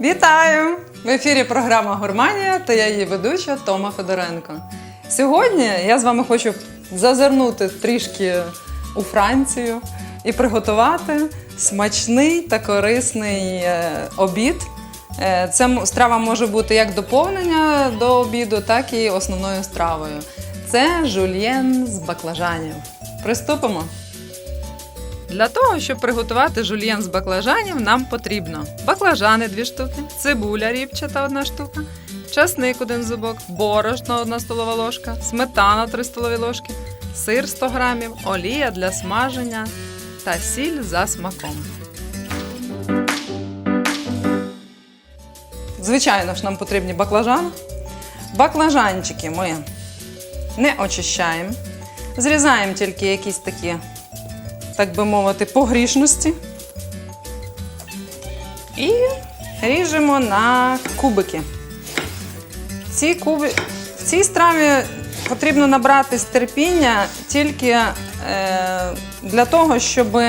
Вітаю! В ефірі програма Гурманія та я її ведуча Тома Федоренко. Сьогодні я з вами хочу зазирнути трішки у Францію і приготувати смачний та корисний е, обід. Е, Це страва може бути як доповнення до обіду, так і основною стравою. Це жульєн з баклажанів. Приступимо. Для того, щоб приготувати жульєн з баклажанів, нам потрібно баклажани 2 штуки, цибуля ріпчата 1 штука, часник 1 зубок, борошно 1 столова ложка, сметана 3 столові ложки, сир 100 грамів, олія для смаження та сіль за смаком. Звичайно ж, нам потрібні баклажани. Баклажанчики ми не очищаємо. Зрізаємо тільки якісь такі так би мовити, погрішності. І ріжемо на кубики. Ці куби... В цій страві потрібно набратись терпіння тільки е, для того, щоб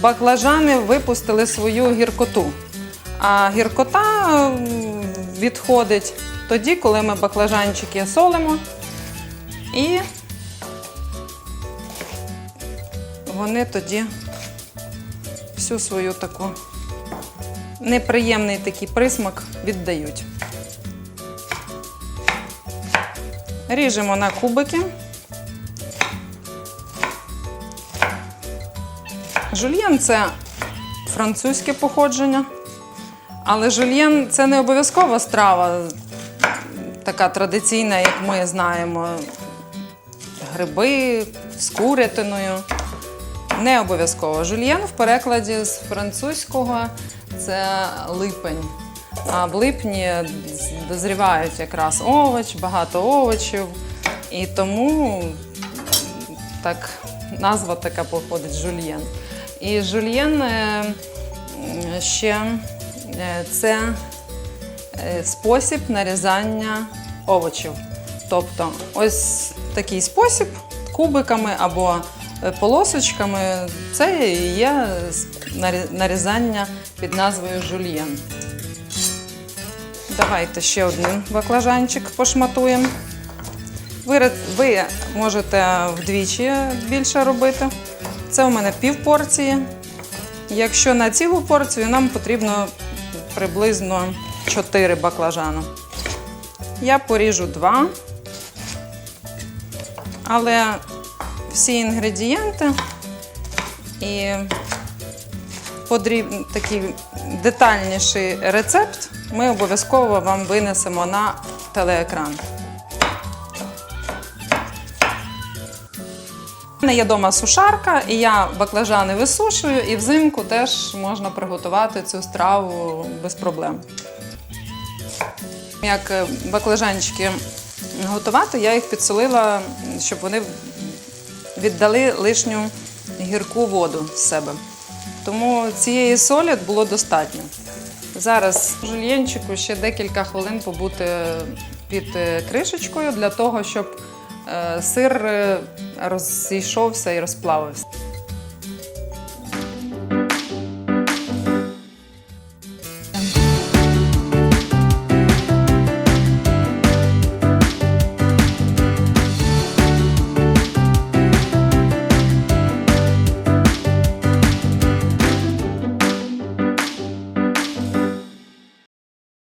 баклажани випустили свою гіркоту. А гіркота відходить тоді, коли ми баклажанчики солимо і вони тоді всю свою таку неприємний такий присмак віддають. Ріжемо на кубики. Жульєн це французьке походження, але жульєн це не обов'язкова страва, така традиційна, як ми знаємо. Гриби з курятиною. Не обов'язково. Жульєн в перекладі з французького це липень. А в липні дозрівають якраз овоч, багато овочів. І тому так, назва така походить жульєн. І жульєн е, ще е, це е, спосіб нарізання овочів. Тобто, ось такий спосіб кубиками або полосочками це і є нарізання під назвою жульєн. Давайте ще один баклажанчик пошматуємо. Ви, ви можете вдвічі більше робити. Це у мене пів порції. Якщо на цілу порцію, нам потрібно приблизно 4 баклажани. Я поріжу два. Але всі інгредієнти і подріб... такий детальніший рецепт ми обов'язково вам винесемо на телеекран. У мене є вдома сушарка, і я баклажани висушую, і взимку теж можна приготувати цю страву без проблем. Як е, баклажанчики готувати, я їх підсолила, щоб вони віддали лишню гірку воду з себе. Тому цієї солі було достатньо. Зараз жульєнчику ще декілька хвилин побути під е, кришечкою для того, щоб е, сир е, розійшовся і розплавився.